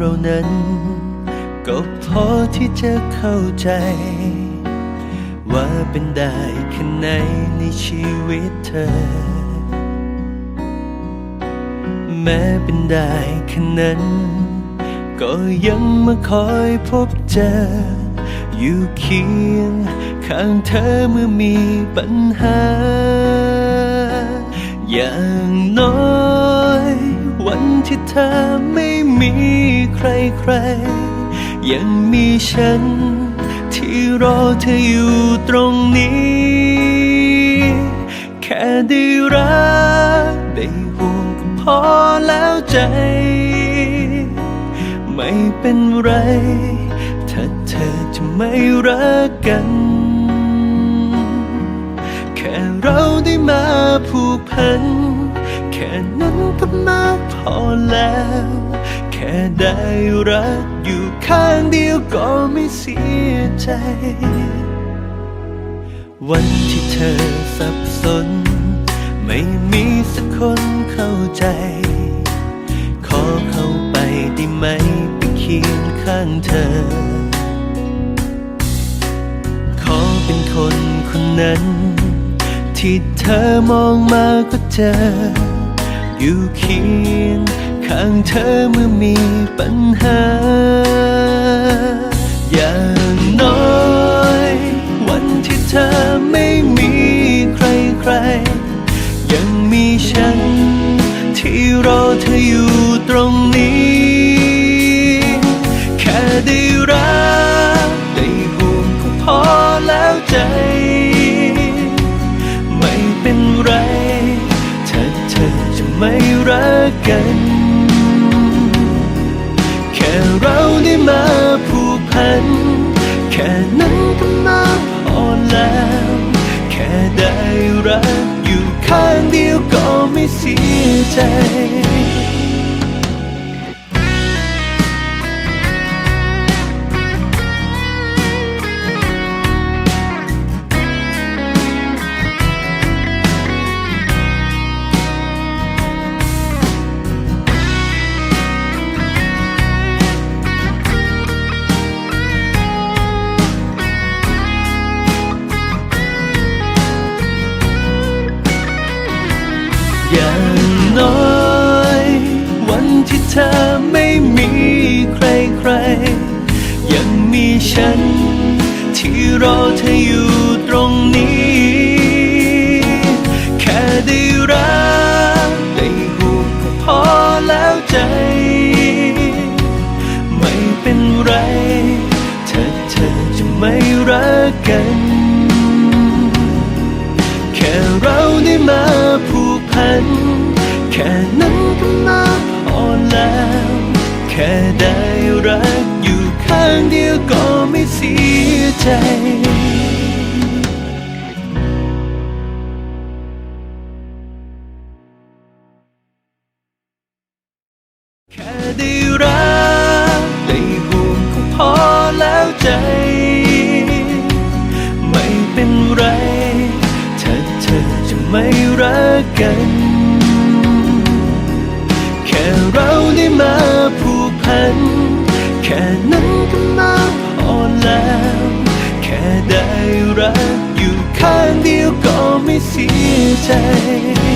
เรานั้น ก็พอที่จะเข้าใจ ว่าเป็นได้แค่ไหนในชีวิตเธอ แม้เป็นได้แค่นั้น ก็ยังมาคอยพบเจอ อยู่เคียงข้างเธอเมื่อมีปัญหา อย่างน้อย วันที่เธอไม่ มีใครใคร ยังมีฉัน ที่รอเธออยู่ตรงนี้ แค่ได้รักได้ห่วงก็พอแล้วใจ ไม่เป็นไร ถ้าเธอจะไม่รักกัน แค่เราได้มาผูกพันแค่นั้นก็มากพอแล้ว แค่ได้รักอยู่ข้างเดียวก็ไม่เสียใจ วันที่เธอสับสน ไม่มีสักคนเข้าใจ ขอเข้าไปได้ไหมไปเคียงข้างเธอ ขอเป็นคนคนนั้น ที่เธอมองมาก็เจอ อยู่เคียง ข้างเธอเมื่อมีปัญหา อย่างน้อย ค่นั้นก็มากพอแล้ว แค่ได้รักอยู่ข้างเดียวก็ไม่เสียใจ อไม่มีใครใคร ยังมีฉัน ที่รอเธออยู่ตรงนี้ แค่ได้รักได้ห่วงก็พอแล้วใจ ไม่เป็นไรถ้าเธอจะไม่รักกัน ยวก็ไม่เสียใจแค่ได้รักได้ห่วงก็พอแล้วใจ ไม่เป็นไร ถ้าเธอจะไม่รักกัน แค่เราได้มาผูกพัน แค่นั้น เสียใจ